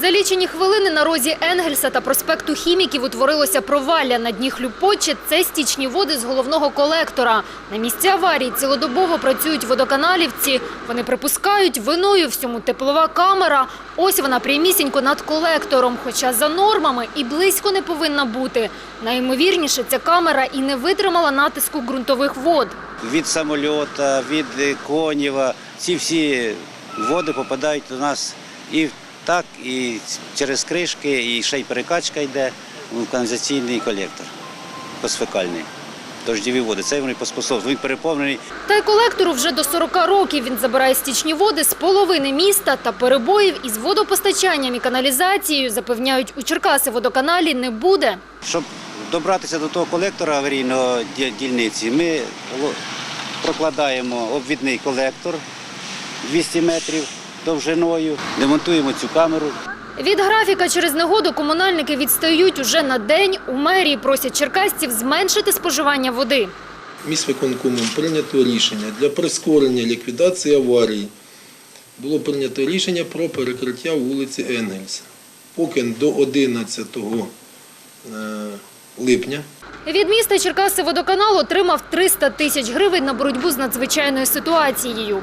За лічені хвилини на розі Енгельса та проспекту Хіміків утворилося провалля. На дні хлюпоче – це стічні води з головного колектора. На місці аварії цілодобово працюють водоканалівці. Вони припускають, виною всьому теплова камера. Ось вона прямісінько над колектором, хоча за нормами і близько не повинна бути. Найімовірніше, ця камера і не витримала натиску ґрунтових вод. від самольота, від Конєва. Ці всі води попадають до нас і так, і через кришки, і ще й перекачка йде в каналізаційний колектор посфекальний. Дождєві води. Це вони поспособствують. Він переповнений Та й колектору вже до 40 років. Він забирає стічні води з половини міста та перебоїв із водопостачанням і каналізацією, запевняють, у Черкаси водоканалі не буде. Щоб добратися до того колектора аварійного дільниці, ми прокладаємо обвідний колектор 200 метрів довжиною, демонтуємо цю камеру. Від графіка через негоду комунальники відстають уже на день. У мерії просять черкасців зменшити споживання води. Міськвиконкомом прийнято рішення для прискорення ліквідації аварії. Було прийнято рішення про перекриття вулиці Енгельса. Поки до 11 е, липня Від міста Черкаси водоканал отримав 300 тисяч гривень на боротьбу з надзвичайною ситуацією.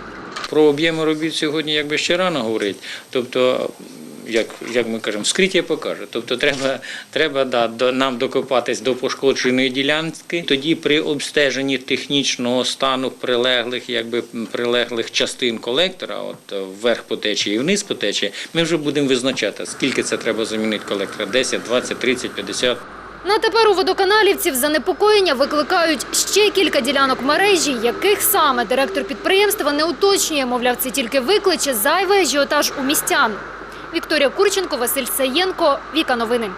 Про об'єми робіт сьогодні якби ще рано говорити. Тобто, як, як ми кажемо, вскриття покаже. Тобто треба, треба да, до, нам докопатись до пошкодженої ділянки. Тоді при обстеженні технічного стану прилеглих, якби, прилеглих частин колектора, от вверх по течії і вниз по течії, ми вже будемо визначати, скільки це треба замінити колектора. 10, 20, 30, 50. На тепер у водоканалівців занепокоєння викликають ще кілька ділянок мережі, яких саме директор підприємства не уточнює. Мовляв, це тільки викличе зайвий ажіотаж у містян. Вікторія Курченко, Василь Саєнко, Віка Новини.